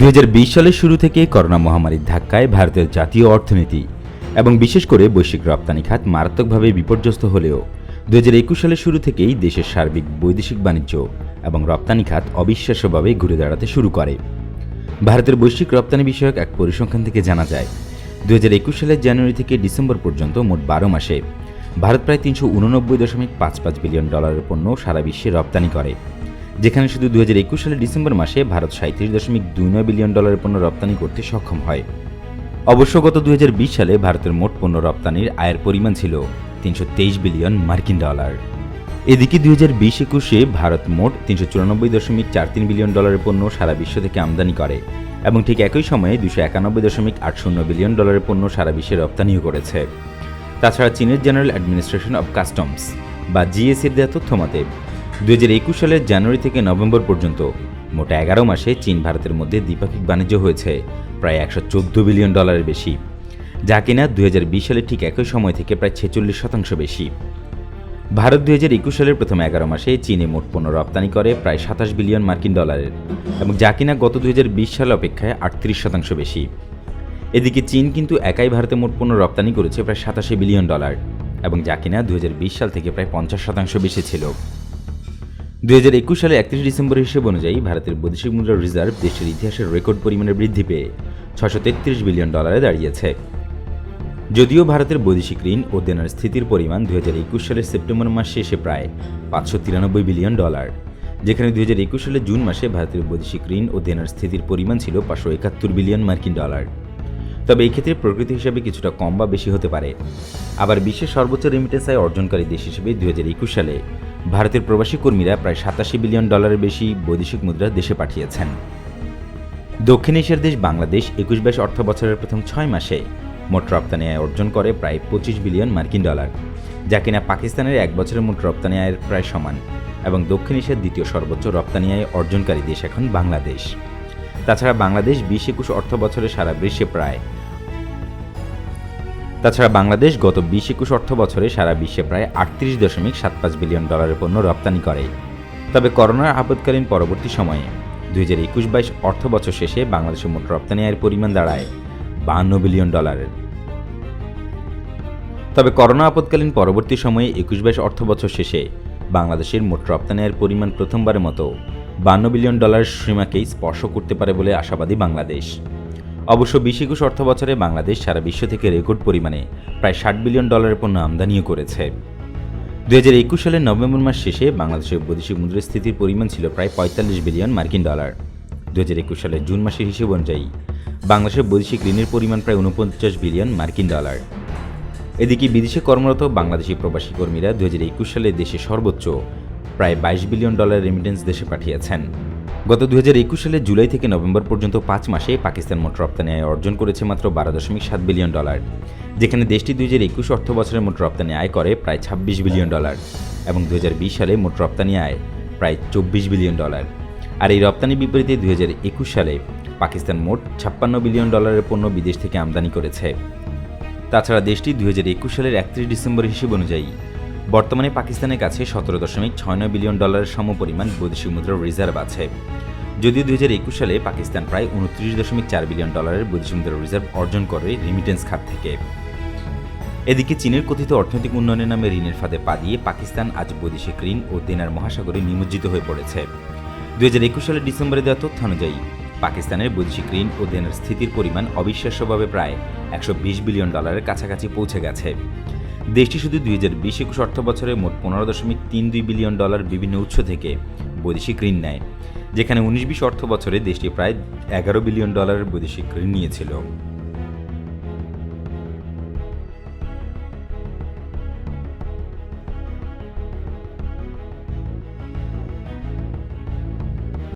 দু হাজার বিশ সালের শুরু থেকে করোনা মহামারীর ধাক্কায় ভারতের জাতীয় অর্থনীতি এবং বিশেষ করে বৈশ্বিক রপ্তানি খাত মারাত্মকভাবে বিপর্যস্ত হলেও দু একুশ সালের শুরু থেকেই দেশের সার্বিক বৈদেশিক বাণিজ্য এবং রপ্তানি খাত অবিশ্বাস্যভাবে ঘুরে দাঁড়াতে শুরু করে। ভারতের বৈশ্বিক রপ্তানি বিষয়ক এক পরিসংখ্যান থেকে জানা যায় দু হাজার একুশ সালের জানুয়ারি থেকে ডিসেম্বর পর্যন্ত মোট বারো মাসে ভারত প্রায় তিনশো উননব্বই দশমিক পাঁচ পাঁচ বিলিয়ন ডলারের পণ্য সারা বিশ্বে রপ্তানি করে। যেখানে শুধু দু সালের ডিসেম্বর মাসে ভারত সাঁত্রিশ দশমিক দুই নয় বিলিয়ন ডলারের পণ্য রপ্তানি করতে সক্ষম হয়। অবশ্য গত দুই হাজার বিশ সালে ভারতের মোট পণ্য রপ্তানির আয়ের পরিমাণ ছিল তিনশো তেইশ বিলিয়ন মার্কিন ডলার। এদিকে দুই হাজার বিশ একুশে ভারত মোট তিনশো চুরানব্বই দশমিক চার তিন বিলিয়ন ডলারের পণ্য সারা বিশ্ব থেকে আমদানি করে এবং ঠিক একই সময়ে দুশো একানব্বই দশমিক আট শূন্য বিলিয়ন ডলারের পণ্য সারা বিশ্বে রপ্তানিও করেছে। তাছাড়া চীনের জেনারেল অ্যাডমিনিস্ট্রেশন অব কাস্টমস বা জিএসির দেওয়া তথ্য মতে দুই হাজার একুশ সালের জানুয়ারি থেকে নভেম্বর পর্যন্ত মোট এগারো মাসে চীন ভারতের মধ্যে দ্বিপাক্ষিক বাণিজ্য হয়েছে, প্রায় একশো চোদ্দ বিলিয়ন ডলারের বেশি, যা কিনা বিশ সালের ঠিক একই সময় থেকে প্রায় ছেচল্লিশ শতাংশ বেশি। ভারত দুই হাজার একুশ সালের প্রথম এগারো মাসে চীনে মোট পণ্য রপ্তানি করে প্রায় সাতাশ বিলিয়ন মার্কিন ডলারের এবং যা কিনা গত দুই হাজার বিশ সাল অপেক্ষায় আটত্রিশ শতাংশ বেশি। এদিকে চীন কিন্তু একাই ভারতে মোট পণ্য রপ্তানি করেছে প্রায় সাতাশি বিলিয়ন ডলার এবং যা কিনা দু হাজার বিশ সাল থেকে প্রায় পঞ্চাশ শতাংশ বেশি ছিল। দুই হাজার একুশ সালে একত্রিশ ডিসেম্বর হিসেব অনুযায়ী ভারতের বৈদেশিক মুদ্রার রিজার্ভ দেশের ইতিহাসের রেকর্ড পরিমাণে বৃদ্ধি পেয়ে ছশো তেত্রিশ বিলিয়ন ডলারে দাঁড়িয়েছে। যদিও ভারতের বৈদেশিক ঋণ ও দেনার স্থিতির পরিমাণ দুই হাজার একুশ সালের সেপ্টেম্বর মাস শেষে প্রায় পাঁচশো তিরানব্বই বিলিয়ন ডলার, যেখানে দুই হাজার একুশ সালের জুন মাসে ভারতের বৈদেশিক ঋণ ও দেনার স্থিতির পরিমাণ ছিল পাঁচশো একাত্তর বিলিয়ন মার্কিন ডলার। তবে এই ক্ষেত্রে প্রকৃতি হিসাবে কিছুটা কম বা বেশি হতে পারে। আবার বিশ্বের সর্বোচ্চ রেমিটেন্স আয় অর্জনকারী দেশ হিসেবে দুই হাজার একুশ সালে ভারতের প্রবাসী কর্মীরা প্রায় সাতাশি বিলিয়ন ডলারের বেশি বৈদেশিক মুদ্রা দেশে পাঠিয়েছেন। দক্ষিণ এশিয়ার দেশ বাংলাদেশ একুশ বাইশ অর্থ বছরের প্রথম ছয় মাসে মোট রপ্তানি আয় অর্জন করে প্রায় পঁচিশ বিলিয়ন মার্কিন ডলার, যা কিনা পাকিস্তানের এক বছরের মোট রপ্তানি আয়ের প্রায় সমান, এবং দক্ষিণ এশিয়ার দ্বিতীয় সর্বোচ্চ রপ্তানি আয় অর্জনকারী দেশ এখন বাংলাদেশ। তাছাড়া বাংলাদেশ বিশ একুশ অর্থ বছরে সারা বিশ্বে প্রায় তাছাড়া বাংলাদেশ গত বিশ একুশ অর্থ বছরে সারা বিশ্বে প্রায় আটত্রিশ দশমিক সাত পাঁচ বিলিয়ন ডলারের পণ্য রপ্তানি করে। তবে করোনার আপদকালীন পরবর্তী সময়ে দুই হাজার একুশ বাইশ অর্থ বছর শেষে বাংলাদেশের মোট রপ্তানি আয়ের পরিমাণ দাঁড়ায় বাহান্ন বিলিয়ন ডলারের। তবে করোনা আপদকালীন পরবর্তী সময়ে একুশ বাইশ অর্থ বছর শেষে বাংলাদেশের মোট রপ্তানি আয়ের পরিমাণ প্রথমবারের মতো বান্ন বিলিয়ন ডলার সীমাকেই স্পর্শ করতে পারে বলে আশাবাদী বাংলাদেশ। অবশ্য বিশ একুশ অর্থ বছরে বাংলাদেশ সারা বিশ্ব থেকে রেকর্ড পরিমাণে প্রায় ষাট বিলিয়ন ডলারের পণ্য আমদানিও করেছে। দু হাজার একুশ সালের নভেম্বর মাস শেষে বাংলাদেশের বৈদেশিক মুদ্রাস্ফীতির পরিমাণ ছিল প্রায় পঁয়তাল্লিশ বিলিয়ন মার্কিন ডলার। দু হাজার একুশ সালের জুন মাসের হিসেব অনুযায়ী বাংলাদেশের বৈদেশিক ঋণের পরিমাণ প্রায় উনপঞ্চাশ বিলিয়ন মার্কিন ডলার। এদিকে বিদেশে কর্মরত বাংলাদেশি প্রবাসী কর্মীরা দু হাজার একুশ সালে দেশে সর্বোচ্চ প্রায় বাইশ বিলিয়ন ডলার রেমিটেন্স দেশে পাঠিয়েছেন। গত দু একুশ সালের জুলাই থেকে নভেম্বর পর্যন্ত পাঁচ মাসে পাকিস্তান মোট রপ্তানি আয় অর্জন করেছে মাত্র বারো দশমিক সাত বিলিয়ন ডলার, যেখানে দেশটি দুই হাজার একুশ অর্থ বছরের মোট রপ্তানি আয় করে প্রায় ছাব্বিশ বিলিয়ন ডলার এবং দু হাজার বিশ সালে মোট রপ্তানি আয় প্রায় চব্বিশ বিলিয়ন ডলার। আর এই রপ্তানি বিপরীতে দুই হাজার একুশ সালে পাকিস্তান মোট ছাপ্পান্ন বিলিয়ন ডলারের পণ্য বিদেশ থেকে আমদানি করেছে। তাছাড়া দেশটি দু হাজার একুশ সালের একত্রিশ ডিসেম্বর হিসেব অনুযায়ী বর্তমানে পাকিস্তানের কাছে সতেরো দশমিক ছয় নয় বিলিয়ন ডলারের সমপরিমাণ বৈদেশিক মুদ্রার রিজার্ভ আছে। যদিও দুই হাজার একুশ সালে পাকিস্তান প্রায় উনত্রিশ দশমিক চার বিলিয়ন ডলারের বৈদেশিক মুদ্রার রিজার্ভ অর্জন করে রিমিটেন্স খাত থেকে। এদিকে চীনের কথিত অর্থনৈতিক উন্নয়নের নামে ঋণের ফাঁদে পা দিয়ে পাকিস্তান আজ বৈদেশিক ঋণ ও দেনার মহাসাগরে নিমজ্জিত হয়ে পড়েছে। দুই হাজার একুশ সালের ডিসেম্বরে দেওয়া তথ্য অনুযায়ী, পাকিস্তানের বৈদেশিক ঋণ ও দেনার স্থিতির পরিমাণ অবিশ্বাস্যভাবে প্রায় একশো বিশ বিলিয়ন ডলারের কাছাকাছি পৌঁছে গেছে। দেশটি শুধু দুই হাজার বিশ একুশ অর্থ বছরে মোট পনেরো দশমিক তিন দুই বিলিয়ন ডলার বিভিন্ন উৎস থেকে বৈদেশিক ঋণ নেয়, যেখানে উনিশ বিশ অর্থ বছরে দেশটি প্রায় এগারো বিলিয়ন ডলারের বৈদেশিক ঋণ নিয়েছিল।